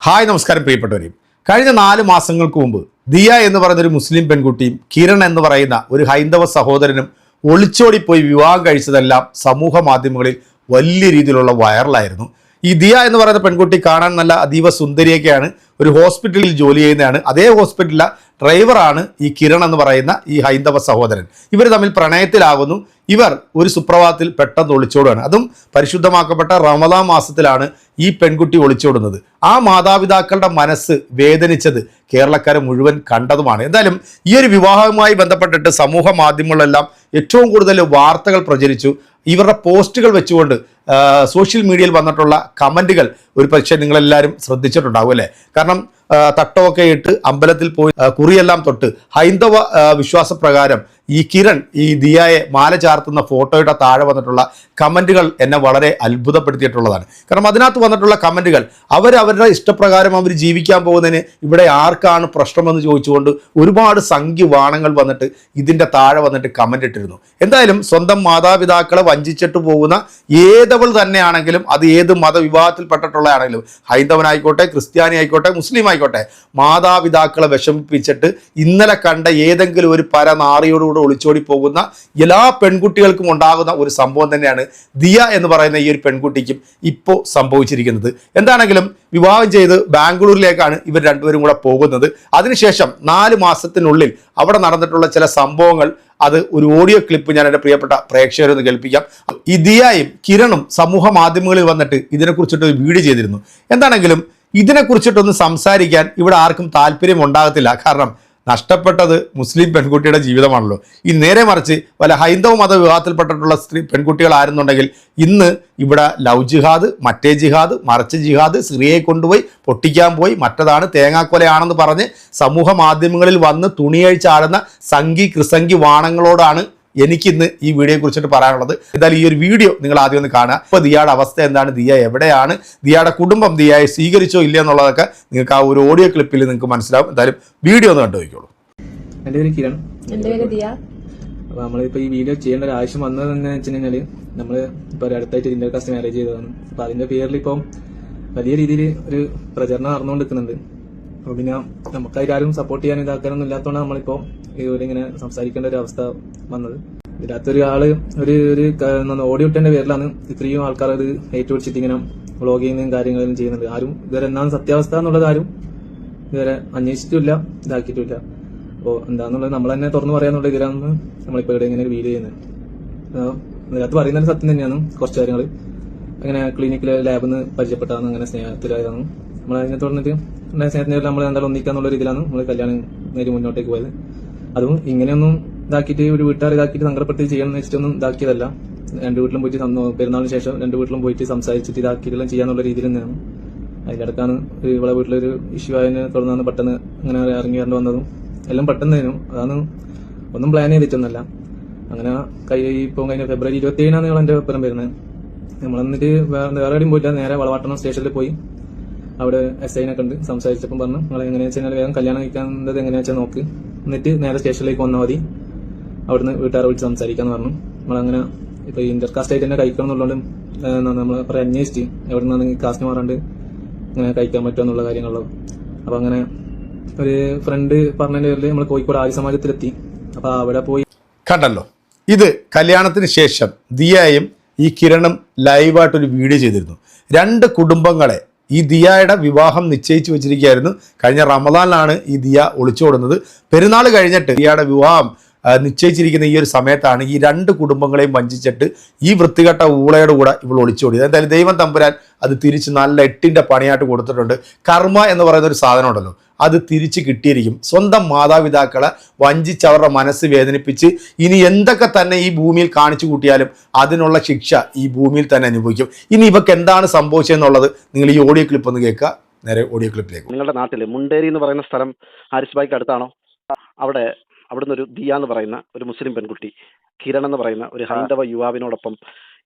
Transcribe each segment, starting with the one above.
Hi നമസ്കാരം പ്രിയപ്പെട്ടവരെയും കഴിഞ്ഞ നാല് മാസങ്ങൾക്ക് മുമ്പ് ദിയ എന്ന് പറയുന്ന ഒരു മുസ്ലിം പെൺകുട്ടിയും കിരൺ എന്ന് പറയുന്ന ഒരു ഹൈന്ദവ സഹോദരനും ഒളിച്ചോടിപ്പോയി വിവാഹം കഴിച്ചതെല്ലാം സമൂഹ മാധ്യമങ്ങളിൽ വലിയ രീതിയിലുള്ള വൈറലായിരുന്നു. ഈ ദിയ എന്ന് പറയുന്ന പെൺകുട്ടി കാണാൻ നല്ല അതീവ സുന്ദരിയൊക്കെയാണ്. ഒരു ഹോസ്പിറ്റലിൽ ജോലി ചെയ്യുന്നതാണ്. അതേ ഹോസ്പിറ്റലിലെ ഡ്രൈവറാണ് ഈ കിരൺ എന്ന് പറയുന്ന ഈ ഹൈന്ദവ സഹോദരൻ. ഇവർ തമ്മിൽ പ്രണയത്തിലാകുന്നു. ഇവർ ഒരു സുപ്രഭാതത്തിൽ പെട്ടെന്ന് ഒളിച്ചോടുകയാണ്. അതും പരിശുദ്ധമാക്കപ്പെട്ട റമദാ മാസത്തിലാണ് ഈ പെൺകുട്ടി ഒളിച്ചോടുന്നത്. ആ മാതാപിതാക്കളുടെ മനസ്സ് വേദനിച്ചത് കേരളക്കാരെ മുഴുവൻ കണ്ടതുമാണ്. എന്തായാലും ഈ ഒരു വിവാഹവുമായി ബന്ധപ്പെട്ടിട്ട് സമൂഹ മാധ്യമങ്ങളിലെല്ലാം ഏറ്റവും കൂടുതൽ വാർത്തകൾ പ്രചരിച്ചു. ഇവരുടെ പോസ്റ്റുകൾ വെച്ചുകൊണ്ട് സോഷ്യൽ മീഡിയയിൽ വന്നിട്ടുള്ള കമന്റുകൾ ഒരു പക്ഷേ നിങ്ങളെല്ലാവരും ശ്രദ്ധിച്ചിട്ടുണ്ടാവും അല്ലേ? കാരണം തട്ടമൊക്കെ ഇട്ട് അമ്പലത്തിൽ പോയി കുറിയെല്ലാം തൊട്ട് ഹൈന്ദവ വിശ്വാസപ്രകാരം ഈ കിരൺ ഈ ദിയായെ മാല ചാർത്തുന്ന ഫോട്ടോയുടെ താഴെ വന്നിട്ടുള്ള കമന്റുകൾ എന്നെ വളരെ അത്ഭുതപ്പെടുത്തിയിട്ടുള്ളതാണ്. കാരണം അതിനകത്ത് വന്നിട്ടുള്ള കമന്റുകൾ അവർ അവരുടെ ഇഷ്ടപ്രകാരം അവർ ജീവിക്കാൻ പോകുന്നതിന് ഇവിടെ ആർക്കാണ് പ്രശ്നമെന്ന് ചോദിച്ചുകൊണ്ട് ഒരുപാട് സംഖ്യവാണങ്ങൾ വന്നിട്ട് ഇതിന്റെ താഴെ വന്നിട്ട് കമന്റ് ഇട്ടിരുന്നു. എന്തായാലും സ്വന്തം മാതാപിതാക്കളെ വഞ്ചിച്ചിട്ട് പോകുന്ന ഏതവൾ തന്നെയാണെങ്കിലും അത് ഏത് മതവിഭാഗത്തിൽപ്പെട്ടിട്ടുള്ളതാണെങ്കിലും ഹൈന്ദവനായിക്കോട്ടെ ക്രിസ്ത്യാനി ആയിക്കോട്ടെ മുസ്ലിം ആയിക്കോട്ടെ മാതാപിതാക്കളെ വിഷമിപ്പിച്ചിട്ട് ഇന്നലെ കണ്ട ഏതെങ്കിലും ഒരു പരനാറിയോടുകൂടെ ഒളിച്ചോടി പോകുന്ന എല്ലാ പെൺകുട്ടികൾക്കും ഉണ്ടാകുന്ന ഒരു സംഭവം തന്നെയാണ് ദിയ എന്ന് പറയുന്ന ഈ ഒരു പെൺകുട്ടിക്കും ഇപ്പോൾ സംഭവിച്ചിരിക്കുന്നത്. എന്താണെങ്കിലും വിവാഹം ചെയ്ത് ബാംഗ്ലൂരിലേക്കാണ് ഇവർ രണ്ടുപേരും കൂടെ പോകുന്നത്. അതിനുശേഷം നാല് മാസത്തിനുള്ളിൽ അവിടെ നടന്നിട്ടുള്ള ചില സംഭവങ്ങൾ അത് ഒരു ഓഡിയോ ക്ലിപ്പ് ഞാൻ എന്റെ പ്രിയപ്പെട്ട പ്രേക്ഷകരൊന്ന് കേൾപ്പിക്കാം. ഈ ദിയായും കിരണും സമൂഹ മാധ്യമങ്ങളിൽ വന്നിട്ട് ഇതിനെക്കുറിച്ചിട്ട് ഒരു വീഡിയോ ചെയ്തിരുന്നു. എന്താണെങ്കിലും ഇതിനെക്കുറിച്ചിട്ടൊന്ന് സംസാരിക്കാൻ ഇവിടെ ആർക്കും താല്പര്യം ഉണ്ടാകത്തില്ല. കാരണം നഷ്ടപ്പെട്ടത് മുസ്ലിം പെൺകുട്ടിയുടെ ജീവിതമാണല്ലോ. ഈ നേരെ മറിച്ച് വല്ല ഹൈന്ദവ മത വിവാഹത്തിൽപ്പെട്ടിട്ടുള്ള സ്ത്രീ പെൺകുട്ടികളായിരുന്നുണ്ടെങ്കിൽ ഇന്ന് ഇവിടെ ലവ് ജിഹാദ് മറ്റേ ജിഹാദ് മറിച്ച് ജിഹാദ് സ്ത്രീയെ കൊണ്ടുപോയി പൊട്ടിക്കാൻ പോയി മറ്റതാണ് തേങ്ങാക്കൊലയാണെന്ന് പറഞ്ഞ് സമൂഹ മാധ്യമങ്ങളിൽ വന്ന് തുണിയഴിച്ചാടുന്ന സംഘി കൃസംഗി വാണങ്ങളോടാണ് എനിക്കിന്ന് ഈ വീഡിയോയെ കുറിച്ചിട്ട് പറയാനുള്ളത് എന്തായാലും ഈ ഒരു വീഡിയോ നിങ്ങൾ ആദ്യം ഒന്ന് കാണുക. ഇപ്പോൾ ദിയയുടെ അവസ്ഥ എന്താണ്? ദിയ എവിടെയാണ്? ദിയയുടെ കുടുംബം ദിയയെ സ്വീകരിച്ചോ ഇല്ല എന്നുള്ളതൊക്കെ നിങ്ങൾക്ക് ആ ഒരു ഓഡിയോ ക്ലിപ്പിൽ നിങ്ങൾക്ക് മനസ്സിലാവും. എന്തായാലും വീഡിയോ ഒന്ന് കണ്ടു നോക്കിയോളൂ എന്റെ പേര് കിരൺ. എന്റെ പേര് ദിയ. അപ്പൊ നമ്മളിപ്പോ ഈ വീഡിയോ ചെയ്യേണ്ട ഒരു ആവശ്യം വന്നത് എന്ന് വെച്ചിട്ടുണ്ടെങ്കിൽ നമ്മൾ ഇപ്പൊ ഒരു അടുത്തായിട്ട് ഇന്റർ കാസ്റ്റ് മാരേജ് ചെയ്തതാണ്. അപ്പൊ അതിന്റെ പേരിൽ ഇപ്പം വലിയ രീതിയിൽ ഒരു പ്രചരണം നടന്നുകൊണ്ടിരിക്കുന്നുണ്ട്. അപ്പൊ പിന്നെ നമുക്കായിട്ട് ആരും സപ്പോർട്ട് ചെയ്യാനും ഇതാക്കാനൊന്നും ഇല്ലാത്തതുകൊണ്ട് നമ്മളിപ്പോ ഇവരിങ്ങനെ സംസാരിക്കേണ്ട ഒരു അവസ്ഥ വന്നത്. ഇതിനകത്തൊരു ആൾ ഒരു ഒരു ഓഡിയോ ഇട്ടതിന്റെ പേരിലാണ് ഇത്രയും ആൾക്കാർ അത് ഏറ്റുപിടിച്ചിട്ട് ഇങ്ങനെ വ്ളോഗിങ്ങും കാര്യങ്ങളും ചെയ്യുന്നത്. ആരും ഇതുവരെ എന്താണ് സത്യാവസ്ഥ എന്നുള്ളത് ആരും ഇതുവരെ അന്വേഷിച്ചിട്ടില്ല ഇതാക്കിയിട്ടില്ല. അപ്പോൾ എന്താന്നുള്ളത് നമ്മൾ തന്നെ തുറന്നു പറയാന്നുള്ള ഇതിലാണ് നമ്മളിപ്പോൾ ഇവിടെ ഇങ്ങനെ വീഡിയോ ചെയ്യുന്നത്. ഇതിനകത്ത് പറയുന്നത് സത്യം തന്നെയാണ് കുറച്ച് കാര്യങ്ങൾ അങ്ങനെ ക്ലിനിക്കിലെ ലാബിൽ നിന്ന് അങ്ങനെ സ്നേഹത്തിലായതാണ്. നമ്മൾ അതിനെ തുടർന്നിട്ട് സ്നേഹത്തിന് നമ്മൾ എന്തായാലും ഒന്നിക്കാന്നുള്ള രീതിയിലാണ് നമ്മൾ കല്യാണം നേരി മുന്നോട്ടേക്ക് പോയത്. അതും ഇങ്ങനെയൊന്നും ഇതാക്കിയിട്ട് ഒരു വീട്ടുകാർ ഇതാക്കിയിട്ട് സങ്കടപ്പെടുത്തി ചെയ്യണമെന്ന് വെച്ചിട്ടൊന്നും ഇതാക്കിയതല്ല. രണ്ട് വീട്ടിലും പോയിട്ട് പെരുന്നാളിന് ശേഷം രണ്ട് വീട്ടിലും പോയിട്ട് സംസാരിച്ചിട്ട് ഇതാക്കിയിട്ടെല്ലാം ചെയ്യാന്നുള്ള രീതിയിൽ തന്നെയാണ്. അതിലിടക്കാണ് ഇവിടെ വീട്ടിലൊരു ഇഷ്യൂ ആയതിനെ തുടർന്നാണ് പെട്ടെന്ന് അങ്ങനെ ഇറങ്ങി വരേണ്ടി വന്നതും. എല്ലാം പെട്ടെന്ന് തരും അതാണ് ഒന്നും പ്ലാൻ ചെയ്തിട്ടൊന്നല്ല അങ്ങനെ കൈ ഇപ്പം കഴിഞ്ഞ ഫെബ്രുവരി ഇരുപത്തി ഏഴിനാണ് ഞങ്ങൾ എന്റെ ഒപ്പം വരുന്നത്. നമ്മൾ എന്നിട്ട് വേറെ വേറെ എവിടെയും പോയില്ല നേരെ വളവാട്ടണം സ്റ്റേഷനിൽ പോയി. അവിടെ എസ് ഐനെ കണ്ട് സംസാരിച്ചപ്പം പറഞ്ഞു നിങ്ങൾ എങ്ങനെയാ വെച്ചാൽ വേഗം കല്യാണം കഴിക്കാൻ എങ്ങനെയാ വെച്ചാൽ നോക്ക്. എന്നിട്ട് നേരെ സ്റ്റേഷനിലേക്ക് വന്നാൽ മതി. അവിടുന്ന് വീട്ടുകാരെ വിളിച്ച് സംസാരിക്കാന്ന് പറഞ്ഞു. നമ്മളങ്ങനെ ഇപ്പൊ ഇന്റർ കാസ്റ്റ് ആയിട്ട് തന്നെ കഴിക്കണം എന്നുള്ളതുകൊണ്ട് നമ്മൾ കുറെ അന്വേഷിച്ച് എവിടെ കാസ്റ്റ് മാറാണ്ട് ഇങ്ങനെ കഴിക്കാൻ പറ്റുമെന്നുള്ള കാര്യങ്ങളോ അപ്പൊ അങ്ങനെ ഒരു ഫ്രണ്ട് പറഞ്ഞതിന്റെ പേരിൽ നമ്മൾ കോഴിക്കോട് ആര്യ സമാജത്തിലെത്തി. അപ്പൊ അവിടെ പോയി. കണ്ടല്ലോ. ഇത് കല്യാണത്തിന് ശേഷം ദിയായും ഈ കിരണും ലൈവായിട്ടൊരു വീഡിയോ ചെയ്തിരുന്നു. രണ്ട് കുടുംബങ്ങളെ ഈ ദിയയുടെ വിവാഹം നിശ്ചയിച്ചു വെച്ചിരിക്കുകയായിരുന്നു. കഴിഞ്ഞ റമദാനിലാണ് ഈ ദിയ ഒളിച്ചോടുന്നത് പെരുന്നാൾ കഴിഞ്ഞിട്ട് ദിയയുടെ വിവാഹം നിശ്ചയിച്ചിരിക്കുന്ന ഈ ഒരു സമയത്താണ് ഈ രണ്ട് കുടുംബങ്ങളെയും വഞ്ചിച്ചിട്ട് ഈ വൃത്തികെട്ട ഊളയുടെ കൂടെ ഇവൾ ഒളിച്ചോടിയത് എന്തായാലും ദൈവം തമ്പുരാൻ അത് തിരിച്ച് നല്ല എട്ടിന്റെ പണിയായിട്ട് കൊടുത്തിട്ടുണ്ട്. കർമ്മ എന്ന് പറയുന്ന ഒരു സാധനം ഉണ്ടല്ലോ അത് തിരിച്ച് കിട്ടിയിരിക്കും. സ്വന്തം മാതാപിതാക്കളെ വഞ്ചിച്ച് അവരുടെ മനസ്സ് വേദനിപ്പിച്ച് ഇനി എന്തൊക്കെ തന്നെ ഈ ഭൂമിയിൽ കാണിച്ചു കൂട്ടിയാലും അതിനുള്ള ശിക്ഷ ഈ ഭൂമിയിൽ തന്നെ അനുഭവിക്കും. ഇനി ഇവക്ക് എന്താണ് സംഭവിച്ചതെന്നുള്ളത് നിങ്ങൾ ഈ ഓഡിയോ ക്ലിപ്പ് ഒന്ന് കേൾക്കുക. നേരെ ഓഡിയോ ക്ലിപ്പിലേക്ക് നിങ്ങളുടെ നാട്ടിൽ മുണ്ടേരി എന്ന് പറയുന്ന സ്ഥലം ഹാരിസ് ബായ്ക്ക് അടുത്താണോ? അവിടെ അവിടുന്ന് ഒരു ദിയ എന്ന് പറയുന്ന ഒരു മുസ്ലിം പെൺകുട്ടി കിരൺ എന്ന് പറയുന്ന ഒരു ഹൈന്ദവ യുവാവിനോടൊപ്പം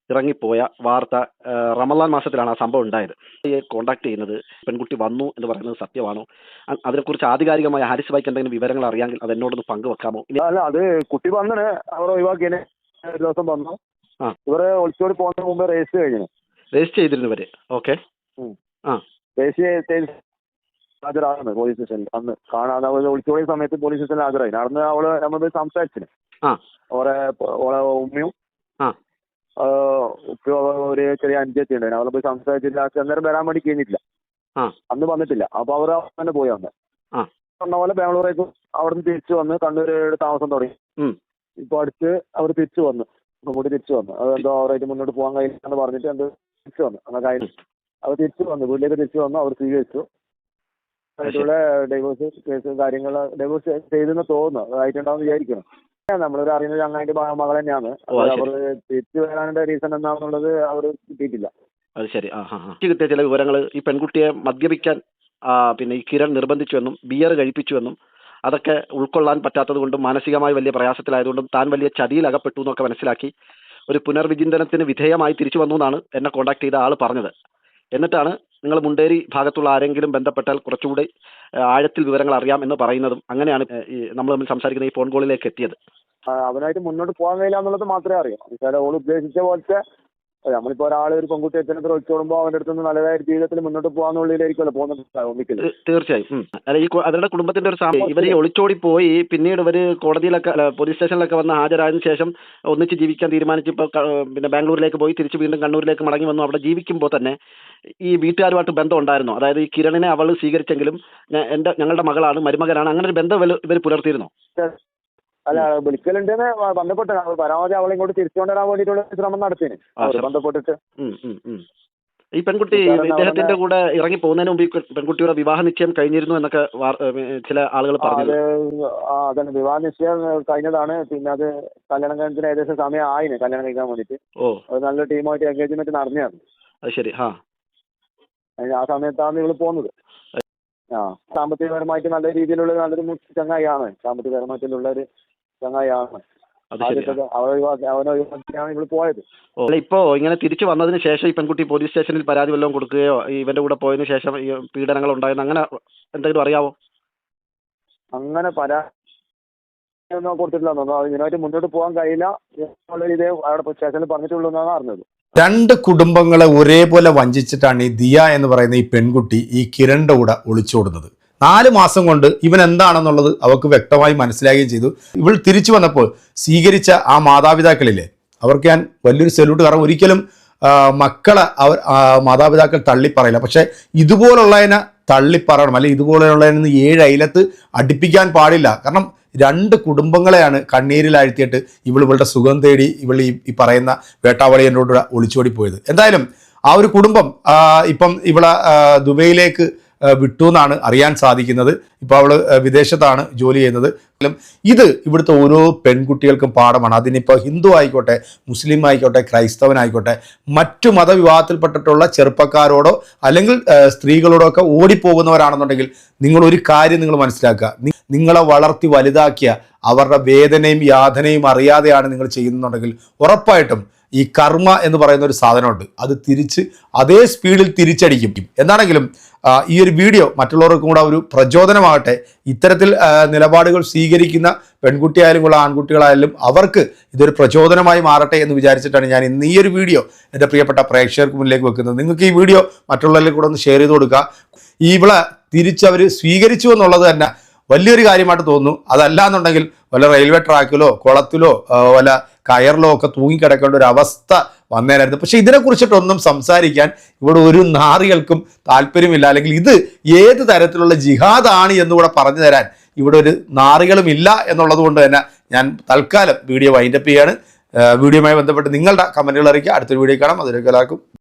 ഇറങ്ങിപ്പോയ വാർത്ത റമലാൻ റമദാൻ മാസത്തിലാണ് ആ സംഭവം ഉണ്ടായത്. കോണ്ടാക്ട് ചെയ്യുന്നത് പെൺകുട്ടി വന്നു എന്ന് പറയുന്നത് സത്യമാണോ? അതിനെക്കുറിച്ച് ആധികാരികമായ ഹാരിസ് ബൈക്ക് എന്തെങ്കിലും വിവരങ്ങൾ അറിയാമെങ്കിൽ അത് എന്നോടൊന്ന് പങ്കുവെക്കാമോ? അല്ല അത് കുട്ടി വന്നിന് അവർ ഒഴിവാക്കിയതിന് ഒരു ദിവസം വന്നു. ആ. ഇവരെ ഒളിച്ചോടി പോകുന്നതിന് മുമ്പ് രജിസ്റ്റർ കഴിഞ്ഞു രജിസ്റ്റർ ചെയ്തിരുന്നു ഇവർ. ഓക്കെ രജിസ്റ്റർ ചെയ്ത് ഹാജരാകുന്നത് പോലീസ് സ്റ്റേഷനിൽ. അന്ന് കാണാൻ അവൾ ഒളിച്ചോടിയ സമയത്ത് പോലീസ് സ്റ്റേഷനിൽ ഹാജരായി. നടന്ന് അവൾ നമ്മൾ പോയി സംസാരിച്ചിന്. ആ. ഓളെ ഉമ്മയും ആ. ഒരു ചെറിയ അഞ്ചെത്തി ഉണ്ടായിരുന്നു. അവളെ പോയി സംസാരിച്ചില്ല അന്നേരം വരാൻ വേണ്ടി കഴിഞ്ഞിട്ടില്ല. ആ. അന്ന് വന്നിട്ടില്ല. അപ്പൊ അവർ തന്നെ പോയി അന്ന്. ആ. പറഞ്ഞ പോലെ ബാംഗ്ലൂരേക്ക് അവിടുന്ന് തിരിച്ചു വന്ന് കണ്ണൂര് താമസം തുടങ്ങി. ഇപ്പൊ അടുത്ത് അവർ തിരിച്ചു വന്നു. കൂടി തിരിച്ചു വന്നു. അതെന്തോ അവരായിട്ട് മുന്നോട്ട് പോകാൻ കഴിയില്ല എന്ന് പറഞ്ഞിട്ട് എന്തോ തിരിച്ചു വന്നു. അങ്ങനെ അവർ തിരിച്ചു വന്നു. വീട്ടിലേക്ക് തിരിച്ചു വന്നു അവർ സ്വീകരിച്ചു. ആയിട്ടുള്ള ഡൈവോഴ്സ് കേസ് കാര്യങ്ങൾ ഡൈവോഴ്സ് ചെയ്തെന്ന് തോന്നുന്നു. അതായിട്ടുണ്ടാവും വിചാരിക്കണം നമ്മളൊരു അറിയുന്ന ചങ്ങായിട്ട് മകൾ തന്നെയാണ്. അവർ തിരിച്ചു വരാനുള്ള റീസൺ എന്താണെന്നുള്ളത് അവർ കിട്ടിയിട്ടില്ല. അത് ശരി. ആ ഹാ കിട്ടിയ ചില വിവരങ്ങൾ ഈ പെൺകുട്ടിയെ മദ്യപിക്കാൻ പിന്നെ ഈ കിരൺ നിർബന്ധിച്ചുവെന്നും ബിയർ കഴിപ്പിച്ചുവെന്നും അതൊക്കെ ഉൾക്കൊള്ളാൻ പറ്റാത്തത് കൊണ്ടും മാനസികമായി വലിയ പ്രയാസത്തിലായതുകൊണ്ടും താൻ വലിയ ചതിയിൽ അകപ്പെട്ടു എന്നൊക്കെ മനസ്സിലാക്കി ഒരു പുനർവിചിന്തനത്തിന് വിധേയമായി തിരിച്ചു വന്നു എന്നാണ് എന്നെ കോൺടാക്ട് ചെയ്ത ആൾ പറഞ്ഞത്. എന്നിട്ടാണ് നിങ്ങൾ മുണ്ടേരി ഭാഗത്തുള്ള ആരെങ്കിലും ബന്ധപ്പെട്ടാൽ കുറച്ചുകൂടി ആഴത്തിൽ വിവരങ്ങൾ അറിയാം എന്ന് പറയുന്നതും അങ്ങനെയാണ് നമ്മൾ തമ്മിൽ സംസാരിക്കുന്ന ഈ ഫോൺ കോളിലേക്ക് എത്തിയത്. അവനായിട്ട് മുന്നോട്ട് പോകാൻ കഴിയില്ല എന്നുള്ളത് മാത്രമേ അറിയൂ. ഓൾ ഉദ്ദേശിച്ച പോലത്തെ നമ്മളിപ്പോ ഒരാൾ ഒരു പെൺകുട്ടി അച്ഛനെ ദ്രോഹിച്ചോടുമ്പോ അവന്റെ അടുത്ത് നിന്ന് നല്ലതായ ജീവിതത്തിൽ മുന്നോട്ട് പോകാന്നുള്ളിലായിരിക്കുമല്ലോ പോകുന്നത് തീർച്ചയായും. ഉം. അല്ല ഈ അവരുടെ കുടുംബത്തിന്റെ ഒരു സാമ്പത്തിക ഇവർ ഒളിച്ചോടി പോയി പിന്നീട് ഇവർ കോടതിയിലൊക്കെ അല്ല, പോലീസ് സ്റ്റേഷനിലൊക്കെ വന്ന് ഹാജരായതിനു ശേഷം ഒന്നിച്ച് ജീവിക്കാൻ തീരുമാനിച്ച് ഇപ്പൊ പിന്നെ ബാംഗ്ലൂരിലേക്ക് പോയി തിരിച്ച് വീണ്ടും കണ്ണൂരിലേക്ക് മടങ്ങി വന്നു. അവിടെ ജീവിക്കുമ്പോൾ തന്നെ ഈ വീട്ടുകാരുമായിട്ട് ബന്ധം ഉണ്ടായിരുന്നു. അതായത് ഈ കിരണിനെ അവൾ സ്വീകരിച്ചെങ്കിലും എന്റെ ഞങ്ങളുടെ മകളാണ് മരുമകനാണ് അങ്ങനെ ഒരു ബന്ധം ഇവർ പുലർത്തിയിരുന്നു. അല്ല വിളിക്കലുണ്ടെന്ന് ബന്ധപ്പെട്ട്. പരമാവധി അവളെ ഇങ്ങോട്ട് തിരിച്ചു കൊണ്ടുവരാൻ വേണ്ടിയിട്ടുള്ള ശ്രമം നടത്തിന്. ബന്ധപ്പെട്ടിട്ട്. ഈ പെൺകുട്ടി ഇദ്ദേഹത്തിന്റെ കൂടെ ഇറങ്ങി പോകുന്നതിന് മുമ്പ് പെൺകുട്ടിയുടെ വിവാഹ നിശ്ചയം കഴിഞ്ഞിരുന്നു എന്നൊക്കെ ചില ആളുകൾ പറഞ്ഞു അതന്നെ. വിവാഹ നിശ്ചയം കഴിഞ്ഞതാണ്. പിന്നെ അത് കല്യാണം കഴിഞ്ഞതിന് ഏകദേശം സമയം ആയിന് കല്യാണം കഴിക്കാൻ വേണ്ടിട്ട് നല്ല ടീമായിട്ട് എൻഗേജ്മെന്റ് നടന്നതാണ്. അത് ശരി ആ ആ സമയത്താണ് ഇവൾ പോകുന്നത് ആ സാമ്പത്തികപരമായിട്ട് നല്ല രീതിയിലുള്ള നല്ലൊരു ചങ്ങായി ചങ്ങായിയാണ് സാമ്പത്തികപരമായിട്ടുള്ള ഒരു ചങ്ങായിയാണ് ഇപ്പോ ഇങ്ങനെ തിരിച്ചു വന്നതിന് ശേഷം ഈ പെൺകുട്ടി പോലീസ് സ്റ്റേഷനിൽ പരാതി വല്ലതും കൊടുക്കുകയോ ഇവന്റെ കൂടെ പോയതിന് ശേഷം ഈ പീഡനങ്ങൾ ഉണ്ടായെന്ന് അങ്ങനെ എന്തെങ്കിലും അറിയാവോ? അങ്ങനെ പരാതി ഒന്നും കൊടുത്തിട്ടില്ല ഇതിനായിട്ട് മുന്നോട്ട് പോകാൻ കഴിയില്ല എന്നുള്ള ഇതേ അവിടെ സ്റ്റേഷനിൽ പറഞ്ഞിട്ടുള്ളൂ എന്നാണ് അറിഞ്ഞത്. രണ്ട് കുടുംബങ്ങളെ ഒരേപോലെ വഞ്ചിച്ചിട്ടാണ് ഈ ദിയ എന്ന് പറയുന്ന ഈ പെൺകുട്ടി ഈ കിരണിന്റെ കൂടെ ഒളിച്ചോടുന്നത്. നാല് മാസം കൊണ്ട് ഇവൻ എന്താണെന്നുള്ളത് അവർക്ക് വ്യക്തമായി മനസ്സിലാകുകയും ചെയ്തു. ഇവൾ തിരിച്ചു വന്നപ്പോൾ സ്വീകരിച്ച ആ മാതാപിതാക്കളില്ലേ അവർക്ക് ഞാൻ വലിയൊരു സല്യൂട്ട് കാരണം ഒരിക്കലും മക്കളെ അവർ മാതാപിതാക്കൾ തള്ളിപ്പറയില്ല പക്ഷേ ഇതുപോലുള്ളതിനെ തള്ളിപ്പറയണം അല്ലെങ്കിൽ ഇതുപോലെയുള്ളതിന് ഏഴ് അയലത്ത് അടുപ്പിക്കാൻ പാടില്ല. കാരണം രണ്ട് കുടുംബങ്ങളെയാണ് കണ്ണീരിലാഴ്ത്തിയിട്ട് ഇവൾ ഇവളുടെ സുഖം തേടി ഇവൾ ഈ പറയുന്ന വേട്ടാവളിയനോട് ഒളിച്ചോടി പോയത് എന്തായാലും ആ ഒരു കുടുംബം ഇപ്പം ഇവളെ ദുബൈയിലേക്ക് വിട്ടു എന്നാണ് അറിയാൻ സാധിക്കുന്നത്. ഇപ്പോൾ അവൾ വിദേശത്താണ് ജോലി ചെയ്യുന്നത്. ഇത് ഇവിടുത്തെ ഓരോ പെൺകുട്ടികൾക്കും പാഠമാണ്. അതിനിപ്പോൾ ഹിന്ദു ആയിക്കോട്ടെ മുസ്ലിം ആയിക്കോട്ടെ ക്രൈസ്തവനായിക്കോട്ടെ മറ്റു മതവിവാഹത്തിൽപ്പെട്ടിട്ടുള്ള ചെറുപ്പക്കാരോടോ അല്ലെങ്കിൽ സ്ത്രീകളോടോ ഒക്കെ ഓടിപ്പോകുന്നവരാണെന്നുണ്ടെങ്കിൽ നിങ്ങൾ ഒരു കാര്യം നിങ്ങൾ മനസ്സിലാക്കുക. നിങ്ങളെ വളർത്തി വലുതാക്കിയ അവരുടെ വേദനയും യാതനയും അറിയാതെയാണ് നിങ്ങൾ ചെയ്യുന്നുണ്ടെങ്കിൽ ഉറപ്പായിട്ടും ഈ കർമ്മ എന്ന് പറയുന്ന ഒരു സാധനമുണ്ട്. അത് തിരിച്ച് അതേ സ്പീഡിൽ തിരിച്ചടിക്കും. എന്താണെങ്കിലും ഈ ഒരു വീഡിയോ മറ്റുള്ളവർക്കും കൂടെ ഒരു പ്രചോദനമാകട്ടെ. ഇത്തരത്തിൽ നിലപാടുകൾ സ്വീകരിക്കുന്ന പെൺകുട്ടിയായാലും ഉള്ള ആൺകുട്ടികളായാലും അവർക്ക് ഇതൊരു പ്രചോദനമായി മാറട്ടെ എന്ന് വിചാരിച്ചിട്ടാണ് ഞാൻ ഇന്ന് ഈ ഒരു വീഡിയോ എന്റെ പ്രിയപ്പെട്ട പ്രേക്ഷകർക്ക് മുന്നിലേക്ക് വെക്കുന്നത്. നിങ്ങൾക്ക് ഈ വീഡിയോ മറ്റുള്ളവരിലേക്ക് കൂടെ ഒന്ന് ഷെയർ ചെയ്ത് കൊടുക്കുക. ഈ ഇവളെ തിരിച്ചവർ സ്വീകരിച്ചു എന്നുള്ളത് തന്നെ വലിയൊരു കാര്യമായിട്ട് തോന്നുന്നു. അതല്ല എന്നുണ്ടെങ്കിൽ വല്ല റെയിൽവേ ട്രാക്കിലോ കുളത്തിലോ വല്ല കയറിലോ ഒക്കെ തൂങ്ങിക്കിടക്കേണ്ട ഒരു അവസ്ഥ വന്നേനായിരുന്നു പക്ഷേ ഇതിനെക്കുറിച്ചിട്ടൊന്നും സംസാരിക്കാൻ ഇവിടെ ഒരു നാറികൾക്കും താല്പര്യമില്ല. അല്ലെങ്കിൽ ഇത് ഏത് തരത്തിലുള്ള ജിഹാദാണ് എന്നുകൂടെ പറഞ്ഞു തരാൻ ഇവിടെ ഒരു നാറികളും ഇല്ല എന്നുള്ളത് കൊണ്ട് തന്നെ ഞാൻ തൽക്കാലം വീഡിയോ വൈൻഡപ്പ് ചെയ്യാണ്. വീഡിയോയുമായി ബന്ധപ്പെട്ട് നിങ്ങളുടെ കമന്റുകൾ അറിയിക്കുക. അടുത്തൊരു വീഡിയോ കാണാം. അതിലേക്ക് എല്ലാവർക്കും